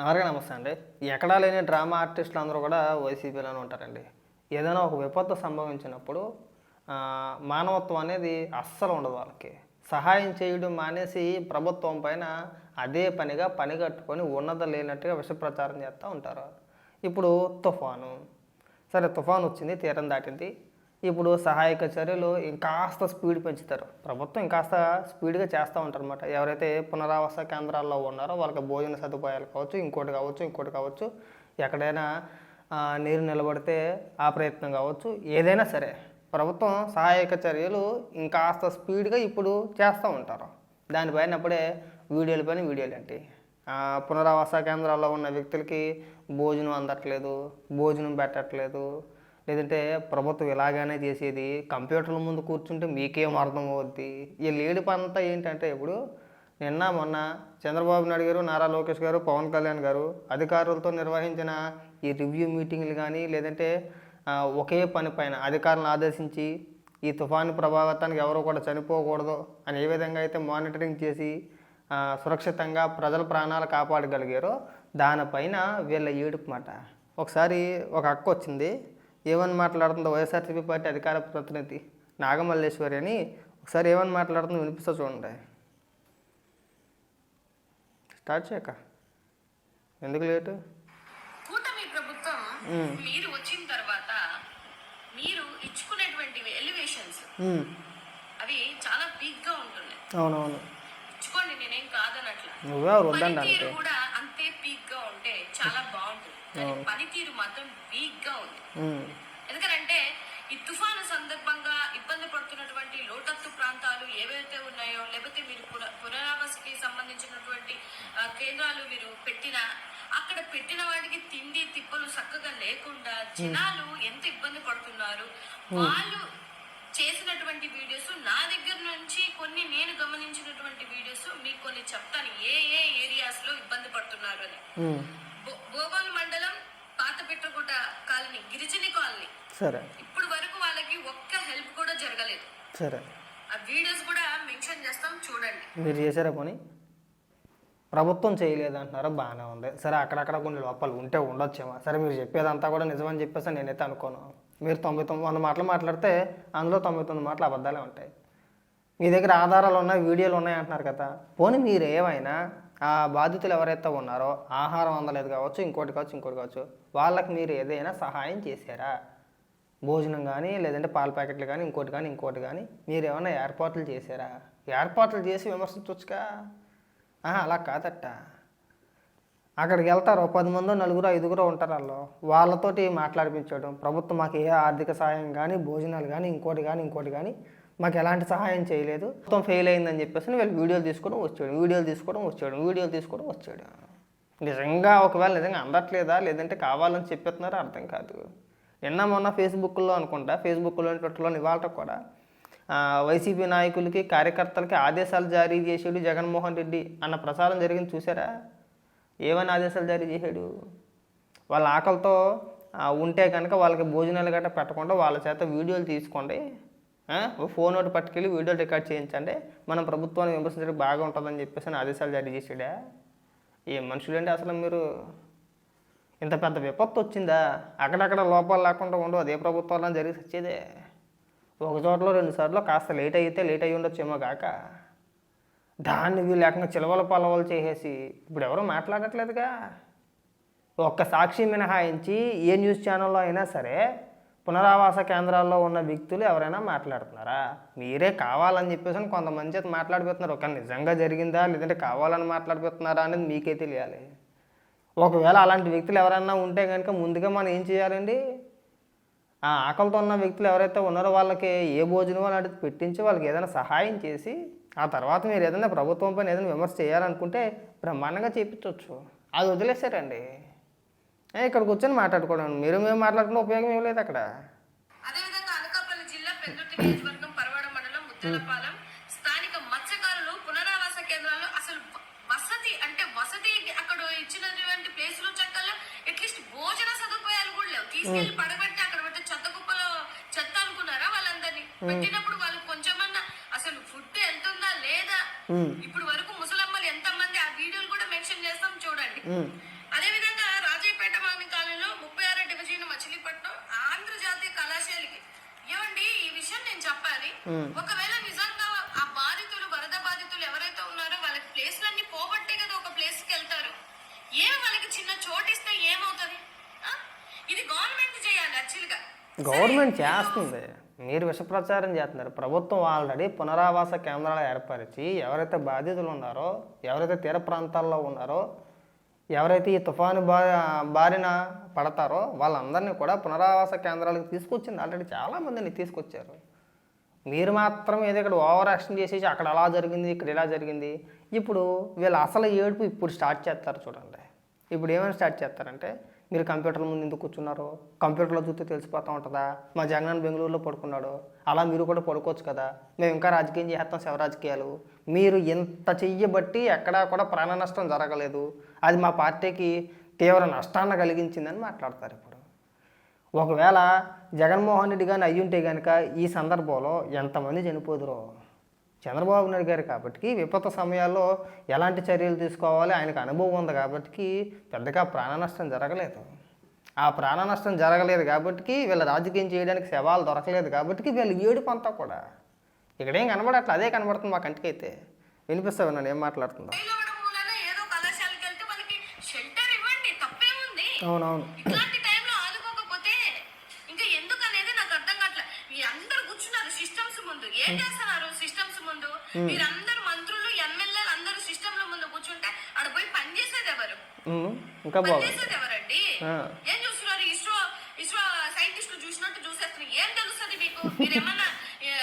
అందరికీ నమస్తే అండి. ఎక్కడా లేని డ్రామా ఆర్టిస్టులు అందరూ కూడా వైసీపీలోనే ఉంటారండి. ఏదైనా ఒక విపత్తు సంభవించినప్పుడు మానవత్వం అనేది అస్సలు ఉండదు వాళ్ళకి. సహాయం చేయడం మానేసి ప్రభుత్వం పైన అదే పనిగా పని కట్టుకొని ఉన్నత లేనట్టుగా విష ప్రచారం చేస్తూ ఉంటారు. ఇప్పుడు తుఫాను. సరే తుఫాను వచ్చింది తీరం దాటింది. ఇప్పుడు సహాయక చర్యలు ఇంకాస్త స్పీడ్ పెంచుతారు. ప్రభుత్వం ఇంకాస్త స్పీడ్గా చేస్తూ ఉంటారు అనమాట ఎవరైతే పునరావాస కేంద్రాల్లో ఉన్నారో వాళ్ళకి భోజన సదుపాయాలు కావచ్చు ఇంకోటి కావచ్చు ఇంకోటి కావచ్చు ఎక్కడైనా నీరు నిలబడితే ఆ ప్రయత్నం కావచ్చు ఏదైనా సరే ప్రభుత్వం సహాయక చర్యలు ఇంకాస్త స్పీడ్గా ఇప్పుడు చేస్తూ ఉంటారు. దానిపైన అప్పుడే వీడియోల పైన వీడియోలు ఏంటి? పునరావాస కేంద్రాల్లో ఉన్న వ్యక్తులకి భోజనం అందట్లేదు భోజనం పెట్టట్లేదు లేదంటే ప్రభుత్వం ఇలాగానే చేసేది కంప్యూటర్ల ముందు కూర్చుంటే మీకేం అర్థం అవుద్ది ఈ లేడిపి అంతా ఏంటంటే ఇప్పుడు నిన్న మొన్న చంద్రబాబు నాయుడు గారు నారా లోకేష్ గారు పవన్ కళ్యాణ్ గారు అధికారులతో నిర్వహించిన ఈ రివ్యూ మీటింగ్లు కానీ లేదంటే ఒకే పని పైన అధికారులను ఆదేశించి ఈ తుఫాను ప్రభావితానికి ఎవరు కూడా చనిపోకూడదు అని ఏ విధంగా అయితే మానిటరింగ్ చేసి సురక్షితంగా ప్రజల ప్రాణాలు కాపాడగలిగారో దానిపైన వీళ్ళ ఏడుపు మాట. ఒకసారి ఒక అక్క వచ్చింది. ఏమని మాట్లాడుతుందో వైఎస్ఆర్సీపీ పార్టీ అధికార ప్రతినిధి నాగమల్లేశ్వరి అని ఒకసారి ఏమని మాట్లాడుతుందో వినిపిస్తా చూడండి. స్టార్ట్ చేయక. ఎందుకు లేటు? కూటమి ప్రభుత్వం మ్మ్. మీరు వచ్చిన తర్వాత మీరు ఇచ్చుకునేటువంటి ఎలివేషన్స్ అవి చాలా పీక్గా ఉంటున్నాయి. అవునవును. ఇచ్చుకోండి నేనేం కాదనట్ల. నువ్వే వద్దండి పనితీరు అంటే. కూడా అంతే పీక్గా ఉంటే చాలా బాగుంటుంది కానీ పనితీరు మాత్రం వీక్గా ఉంది ఎందుకంటే ఈ తుఫాను సందర్భంగా ఇబ్బంది పడుతున్నటువంటి లోతత్తు ప్రాంతాలు ఏవైతే ఉన్నాయో లేకపోతే మీరు పున- పునరావాసకి సంబంధించినటువంటి కేంద్రాలు మీరు పెట్టిన అక్కడ పెట్టిన వాటికి తిండి తిప్పలు చక్కగా లేకుండా జనాలు ఎంత ఇబ్బంది పడుతున్నారు వాళ్ళు చేసినటువంటి వీడియోస్ నా దగ్గర నుంచి కొన్ని నేను గమనించినటువంటి వీడియోస్ మీకు కొన్ని చెప్తాను ఏ ఏ ఏరియాస్లో ఇబ్బంది పడుతున్నారు అని. భోగోల్ మండలం పాత పెట్టగుట కాలనీ గిరిజని కాలనీ. సరే. ఇప్పుడు వరకు వాళ్ళకి ఒక్క హెల్ప్ కూడా జరగలేదు. సరే. ఆ వీడియోస్ కూడా మెన్షన్ చేస్తాం చూడండి. మీరు చేశారా పని? ప్రభుత్వం చేయలేదు అంటున్నారా? బాగానే ఉంది. సరే అక్కడక్కడ కొన్ని లోపాలు ఉంటే ఉండొచ్చేమో. సరే మీరు చెప్పేదంతా కూడా నిజమని చెప్పేసి నేనైతే అనుకోను. మీరు తొంభై తొమ్మిది వంద మాటలు మాట్లాడితే అందులో తొంభై తొమ్మిది మాటలు అబద్ధాలే ఉంటాయి. మీ దగ్గర ఆధారాలు ఉన్నాయి వీడియోలు ఉన్నాయి అంటున్నారు కదా. పోనీ మీరు ఏమైనా ఆ బాధితులు ఎవరైతే ఉన్నారో ఆహారం అందలేదు కావచ్చు ఇంకోటి కావచ్చు ఇంకోటి కావచ్చు వాళ్ళకి మీరు ఏదైనా సహాయం చేశారా? భోజనం కానీ లేదంటే పాల ప్యాకెట్లు కానీ ఇంకోటి కానీ ఇంకోటి కానీ మీరు ఏమైనా ఏర్పాట్లు చేశారా? ఏర్పాట్లు చేసి విమర్శించవచ్చుగా ఆహా, అలా కాదట అక్కడికి వెళ్తారు పది మందో నలుగురు ఐదుగురు ఉంటారు వాళ్ళు. వాళ్ళతోటి మాట్లాడిపించడం ప్రభుత్వం మాకు ఏ ఆర్థిక సహాయం కానీ భోజనాలు కానీ ఇంకోటి కానీ ఇంకోటి కానీ మాకు ఎలాంటి సహాయం చేయలేదు. మొత్తం ఫెయిల్ అయిందని చెప్పేసి వీళ్ళు వీడియోలు తీసుకోవడం వచ్చాడు. వీడియోలు తీసుకోవడం వచ్చాడు. వీడియోలు తీసుకోవడం వచ్చాడు. నిజంగా ఒకవేళ నిజంగా అందట్లేదా? లేదంటే కావాలని చెప్పేస్తున్నారో? అర్థం కాదు. నిన్న మొన్న ఫేస్బుక్లో అనుకుంటా ఫేస్బుక్లో ట్విట్టర్లో ఇవాళ కూడా వైసీపీ నాయకులకి కార్యకర్తలకి ఆదేశాలు జారీ చేసాడు జగన్మోహన్ రెడ్డి అన్న ప్రచారం జరిగింది చూసారా ఏమైనా ఆదేశాలు జారీ చేశాడు? వాళ్ళ ఆకలితో ఉంటే కనుక వాళ్ళకి భోజనాలు గట్రా పెట్టకుండా వాళ్ళ చేత వీడియోలు తీసుకోండి. ఓ ఫోన్ ఒకటి పట్టుకెళ్ళి వీడియోలు రికార్డ్ చేయించండి. మనం ప్రభుత్వాన్ని విమర్శించడానికి బాగా ఉంటుందని చెప్పేసి అని ఆదేశాలు జారీ చేసాడా ఏ మనుషులండి అసలు మీరు? ఇంత పెద్ద విపత్తు వచ్చిందా? అక్కడక్కడ లోపాలు లేకుండా ఉండవు అదే ప్రభుత్వాలను జరిగి వచ్చేదే ఒక చోటలో రెండు సార్లు కాస్త లేట్ అయితే లేట్ అయ్యి ఉండొచ్చేమో కాక దాన్ని వీళ్ళు లేకుండా చిలవల పలవలు చేసేసి ఇప్పుడు ఎవరు మాట్లాడట్లేదుగా. ఒక్క సాక్షి మినహాయించి ఏ న్యూస్ ఛానల్లో అయినా సరే పునరావాస కేంద్రాల్లో ఉన్న వ్యక్తులు ఎవరైనా మాట్లాడుతున్నారా? మీరే కావాలని చెప్పేసి కొంతమంది చేత మాట్లాడిపోతున్నారు. ఒక నిజంగా జరిగిందా? లేదంటే కావాలని మాట్లాడిపోతున్నారా అనేది మీకే తెలియాలి. ఒకవేళ అలాంటి వ్యక్తులు ఎవరైనా ఉంటే కనుక ముందుగా మనం ఏం చేయాలండి? ఆ ఆకలితో ఉన్న వ్యక్తులు ఎవరైతే ఉన్నారో వాళ్ళకి ఏ భోజనం అలాంటిది పెట్టించి వాళ్ళకి ఏదైనా సహాయం చేసి ఆ తర్వాత మీరు ఏదైనా ప్రభుత్వం పైన ఏదైనా విమర్శ చేయాలనుకుంటే బ్రహ్మాండంగా చేయించవచ్చు అది వదిలేశారండి ఇక్కడ కూర్చొని మాట్లాడుకోవడం మీరు మేము మాట్లాడుకున్న ఉపయోగం ఏం లేదు అక్కడ. అదేవిధంగా అనకాపల్లి జిల్లా పెందుర్తి నియోజకవర్గం పరవాడ మండలం ముత్తలపాలెం స్థానిక మత్స్యకారులు పునరావాస కేంద్రాల్లో అసలు వసతి అంటే వసతి అక్కడ ఇచ్చినటువంటి ప్లేస్లో చక్కల్లో అట్లీస్ట్ భోజన సదుపాయాలు కూడా లేవు. తీసుకెళ్ళి పడబెట్టి అక్కడ పెట్టి చెత్త కుప్పలో చెత్త అనుకున్నారా వాళ్ళందరినీ? పెట్టినప్పుడు కళాశాలకి ఏమండి ఈ విషయం నేను చెప్పాలి. ఒకవేళ నిజంగా ఆ బాధితులు వరద బాధితులు ఎవరైతే ఉన్నారో వాళ్ళకి ప్లేస్లన్నీ పోబట్టే కదా ఒక ప్లేస్కి వెళ్తారు. ఏం వాళ్ళకి చిన్న చోటు ఇస్తే ఏమవుతుంది ఇది గవర్నమెంట్ చేయాలి యాక్చువల్ గవర్నమెంట్ చేస్తుంది. మీరు విషప్రచారం చేస్తున్నారు. ప్రభుత్వం ఆల్రెడీ పునరావాస కేంద్రాలు ఏర్పరిచి ఎవరైతే బాధితులు ఉన్నారో ఎవరైతే తీర ప్రాంతాల్లో ఉన్నారో ఎవరైతే ఈ తుఫాను బా బారిన పడతారో వాళ్ళందరినీ కూడా పునరావాస కేంద్రాలకు తీసుకొచ్చింది. ఆల్రెడీ చాలామందిని తీసుకొచ్చారు. మీరు మాత్రం ఏదో ఇక్కడ ఓవర్ యాక్షన్ చేసేసి అక్కడ అలా జరిగింది ఇక్కడ ఇలా జరిగింది. ఇప్పుడు వీళ్ళు అసలు ఏడుపు ఇప్పుడు స్టార్ట్ చేస్తారు చూడండి. ఇప్పుడు ఏమైనా స్టార్ట్ చేస్తారంటే మీరు కంప్యూటర్ ముందు ఎందుకు కూర్చున్నారు కంప్యూటర్లో చూస్తే తెలిసిపోతూ ఉంటుందా? మా జగన్ బెంగళూరులో పడుకున్నాడు. అలా మీరు కూడా పడుకోవచ్చు కదా. మేము ఇంకా రాజకీయం చేస్తాం శవ రాజకీయాలు. మీరు ఇంత చెయ్యబట్టి ఎక్కడా కూడా ప్రాణ నష్టం జరగలేదు. అది మా పార్టీకి తీవ్ర నష్టాన్ని కలిగించిందని మాట్లాడతారు ఇప్పుడు. ఒకవేళ జగన్మోహన్ రెడ్డి కానీ అయ్యుంటే కనుక ఈ సందర్భంలో ఎంతమంది చనిపోదురో. చంద్రబాబు నాయుడు గారు కాబట్టి విపత్తు సమయాల్లో ఎలాంటి చర్యలు తీసుకోవాలి? ఆయనకు అనుభవం ఉంది కాబట్టి పెద్దగా ప్రాణ నష్టం జరగలేదు. ఆ ప్రాణ నష్టం జరగలేదు కాబట్టి వీళ్ళ రాజకీయం చేయడానికి శవాలు దొరకలేదు కాబట్టి వీళ్ళ ఏడుపు అంతా కూడా. ఇక్కడేం కనబడట్లే అదే కనబడుతుంది మా కంటికైతే. వినిపిస్తావు నన్ను? ఏం మాట్లాడుతుందో? అవునవును. ఇంకా ఎందుకు అనేది నాకు అర్థం కావట్లే. మీరందరూ కూర్చున్నారు సిస్టమ్స్ ముందు. ఏం సిస్టమ్స్ మీరందరూ మంత్రులు ఎమ్మెల్యేలు అందరూ సిస్టమ్ల ముందు కూర్చుంటే ఆడ పోయి పని చేసేది ఎవరు? ఇంకా పని బాగుంది. చేసేది ఎవరండి. ఏం చూస్తున్నారు? ఇస్రో ఇస్రో సైంటిస్టులు చూసినట్టు చూసేస్తున్నారు ఏం తెలుస్తుంది మీకు? మీరేమన్నా ఆ,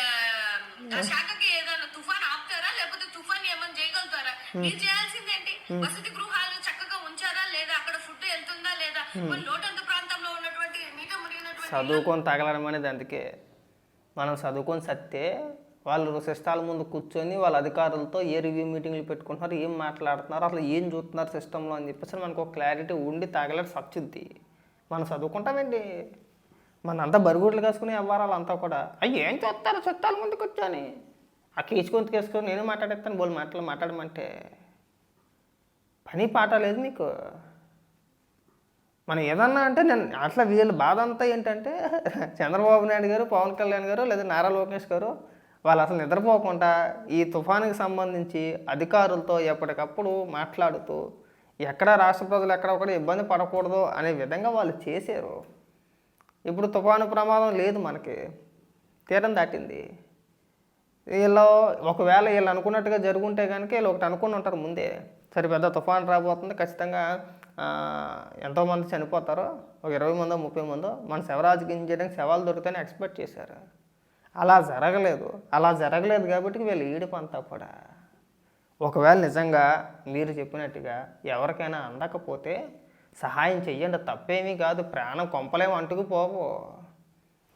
ఆ శాఖకి ఏదైనా తుఫాన్ ఆపుతారా? లేకపోతే తుఫాన్ ఏమన్నా చేయగలుగుతారా? మీరు చేయాల్సిందేంటి? వసతి గృహాలు చక్కగా ఉంచారా? లేదా అక్కడ ఫుడ్ వెళ్తుందా లేదా? లోటంత ప్రాంతంలో ఉన్నటువంటి నీట మునిగినటువంటి చదువుకొని తగలడం అనేది అందుకే. మనం చదువుకొని సత్తే వాళ్ళు సిస్టాల ముందు కూర్చొని వాళ్ళ అధికారులతో ఏ రివ్యూ మీటింగ్లు పెట్టుకుంటున్నారు ఏం మాట్లాడుతున్నారు అసలు ఏం చూస్తున్నారు సిస్టంలో అని చెప్పేసి మనకు ఒక క్లారిటీ ఉండి తాగలేడు సచ్చుద్ది. మనం చదువుకుంటామండి. మన అంతా బరుగుడ్లు కాసుకుని వ్యవహారాలు అంతా కూడా. అవి ఏం చేస్తారు చుట్టాల ముందు కూర్చొని? ఆ కీచుకొని కేసుకొని నేను మాట్లాడేస్తాను బోల్ మాటలు మాట్లాడమంటే. పని పాట లేదు మీకు. మనం ఏదన్నా అంటే నేను అట్లా వీళ్ళ బాధ అంతా ఏంటంటే చంద్రబాబు నాయుడు గారు పవన్ కళ్యాణ్ గారు లేదా నారా లోకేష్ గారు వాళ్ళు అసలు నిద్రపోకుండా ఈ తుఫానుకి సంబంధించి అధికారులతో ఎప్పటికప్పుడు మాట్లాడుతూ ఎక్కడ రాష్ట్ర ప్రజలు ఎక్కడ ఒకటి ఇబ్బంది పడకూడదు అనే విధంగా వాళ్ళు చేశారు. ఇప్పుడు తుఫాను ప్రమాదం లేదు మనకి. తీరం దాటింది. వీళ్ళు ఒకవేళ వీళ్ళు అనుకున్నట్టుగా జరుగుంటే కనుక వీళ్ళు ఒకటి అనుకుని ఉంటారు ముందే. సరే పెద్ద తుఫాన్ రాబోతుంది ఖచ్చితంగా ఎంతోమంది చనిపోతారో. ఒక ఇరవై మందో ముప్పై మందో మన శవరాజకీయం చేయడానికి శవాలు దొరుకుతాయని ఎక్స్పెక్ట్ చేశారు. అలా జరగలేదు. అలా జరగలేదు కాబట్టి వీళ్ళు ఈడిపంతా కూడా. ఒకవేళ నిజంగా మీరు చెప్పినట్టుగా ఎవరికైనా అందకపోతే సహాయం చెయ్యండి. తప్పేమీ కాదు. ప్రాణం కొంపలేం అంటుకుపోవు.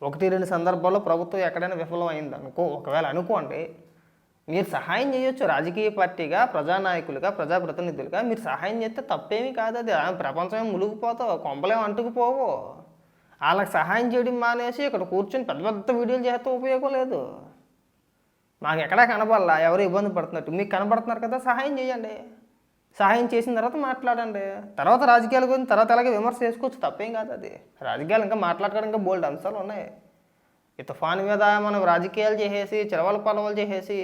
ఒకటి రెండు సందర్భాల్లో ప్రభుత్వం ఎక్కడైనా విఫలం అనుకో ఒకవేళ అనుకోండి మీరు సహాయం చేయొచ్చు రాజకీయ పార్టీగా ప్రజానాయకులుగా ప్రజాప్రతినిధులుగా మీరు సహాయం చేస్తే తప్పేమీ కాదు అది. ప్రపంచమే ప్రపంచం మునిగిపోతావు. కొంపలేం అంటుకుపోవు. వాళ్ళకి సహాయం చేయడం మానేసి ఇక్కడ కూర్చొని పెద్ద పెద్ద వీడియోలు చేస్తే ఉపయోగం లేదు. మాకు ఎక్కడా కనబడాల ఎవరు ఇబ్బంది పడుతున్నట్టు. మీకు కనబడుతున్నారు కదా సహాయం చేయండి. సహాయం చేసిన తర్వాత మాట్లాడండి. తర్వాత రాజకీయాల గురించి తర్వాత అలాగే విమర్శ చేసుకోవచ్చు తప్పేం కాదు అది. రాజకీయాలు ఇంకా మాట్లాడుకోవడం ఇంకా బోల్డ్ అంశాలు ఉన్నాయి. ఈ తుఫాను మీద మనం రాజకీయాలు చేసేసి చిలవల పొలవలు చేసేసి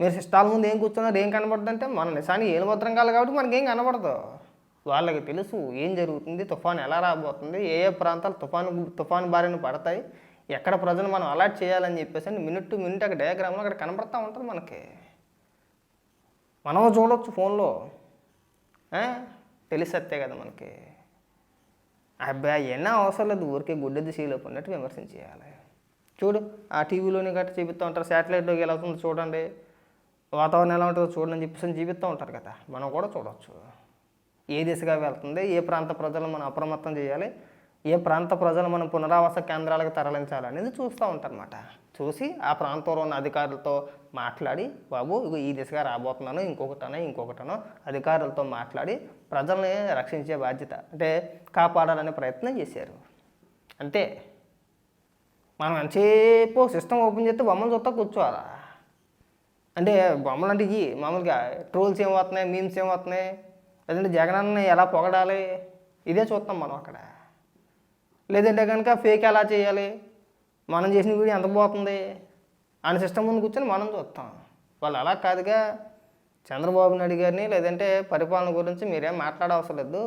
మీరు సిస్టాల ముందు ఏం కూర్చున్నారు ఏం కనబడుతుందంటే మన నిజానికి ఏలు భద్రం కాదు కాబట్టి మనకేం కనబడదు. వాళ్ళకి తెలుసు ఏం జరుగుతుంది తుఫాన్ ఎలా రాబోతుంది ఏ ఏ ప్రాంతాలు తుఫాను తుఫాను బారిన పడతాయి ఎక్కడ ప్రజలు మనం అలర్ట్ చేయాలని చెప్పేసి అని మినిట్ టు మినిట్ అక్కడ డయాగ్రామ్లో అక్కడ కనబడతా ఉంటుంది మనకి. మనం చూడవచ్చు ఫోన్లో తెలిసత్తే కదా మనకి. అబ్బాయి ఎన్నో అవసరం లేదు ఊరికే గుడ్డెద్దు సీలోపు ఉన్నట్టు విమర్శించేయాలి. చూడు ఆ టీవీలోని గట్ట చూపిస్తూ ఉంటారు శాటిలైట్లోకి ఎలా అవుతుందో చూడండి. వాతావరణం ఎలా ఉంటుందో చూడండి అని చెప్పేసి అని చూపిస్తూ ఉంటారు కదా. మనం కూడా చూడవచ్చు ఏ దిశగా వెళ్తుంది ఏ ప్రాంత ప్రజలు మనం అప్రమత్తం చేయాలి ఏ ప్రాంత ప్రజలు మనం పునరావాస కేంద్రాలకు తరలించాలి అనేది చూస్తూ ఉంటారనమాట చూసి ఆ ప్రాంతంలో ఉన్న అధికారులతో మాట్లాడి బాబు ఈ దిశగా రాబోతున్నాను ఇంకొకటనో ఇంకొకటనో అధికారులతో మాట్లాడి ప్రజల్ని రక్షించే బాధ్యత అంటే కాపాడాలనే ప్రయత్నం చేశారు. అంతే. మనం ఎంతసేపు సిస్టమ్ ఓపెన్ చేస్తే బొమ్మలు చూస్తా కూర్చోవాలా? అంటే బొమ్మలు అంటే ఇవి మామూలుగా ట్రోల్స్ ఏం వస్తున్నాయి మీమ్స్ ఏం వస్తున్నాయి? లేదంటే జగనన్నని ఎలా పొగడాలి? ఇదే చూస్తాం మనం అక్కడ. లేదంటే కనుక ఫేక్ ఎలా చేయాలి? మనం చేసిన వీడియో ఎంత పోతుంది ఆయన సిస్టమ్ ముందు కూర్చొని మనం చూస్తాం వాళ్ళు అలా కాదుగా. చంద్రబాబు నాయుడు గారిని లేదంటే పరిపాలన గురించి మీరేం మాట్లాడవసరం లేదు.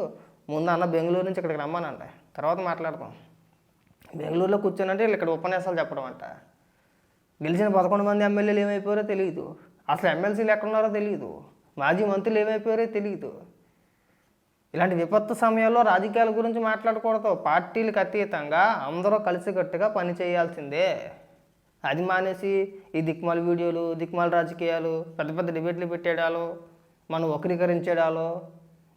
ముందు అన్న బెంగళూరు నుంచి ఇక్కడికి రమ్మానండి. తర్వాత మాట్లాడదాం బెంగళూరులో కూర్చోనంటే వీళ్ళు ఇక్కడ ఉపన్యాసాలు చెప్పడం అంట. గెలిచిన పదకొండు మంది ఎమ్మెల్యేలు ఏమైపోయారో తెలియదు అసలు ఎమ్మెల్సీలు ఎక్కడున్నారో తెలియదు మాజీ మంత్రులు ఏమైపోయారో తెలియదు ఇలాంటి విపత్తు సమయాల్లో రాజకీయాల గురించి మాట్లాడకూడదు. పార్టీలకు అతీతంగా అందరూ కలిసికట్టుగా పని చేయాల్సిందే. అది మానేసి ఈ దిక్మాల వీడియోలు దిక్మాల రాజకీయాలు పెద్ద పెద్ద డిబేట్లు పెట్టేడాలో మనం వక్రీకరించేడాలు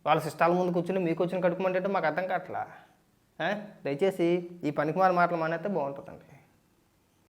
వాళ్ళ సిస్టాల ముందు కూర్చుని మీకు వచ్చిన కడుపుమంటే మాకు అర్థం కావట్లా? దయచేసి ఈ పనికిమాల మాటలు మానేస్తే బాగుంటుందండి.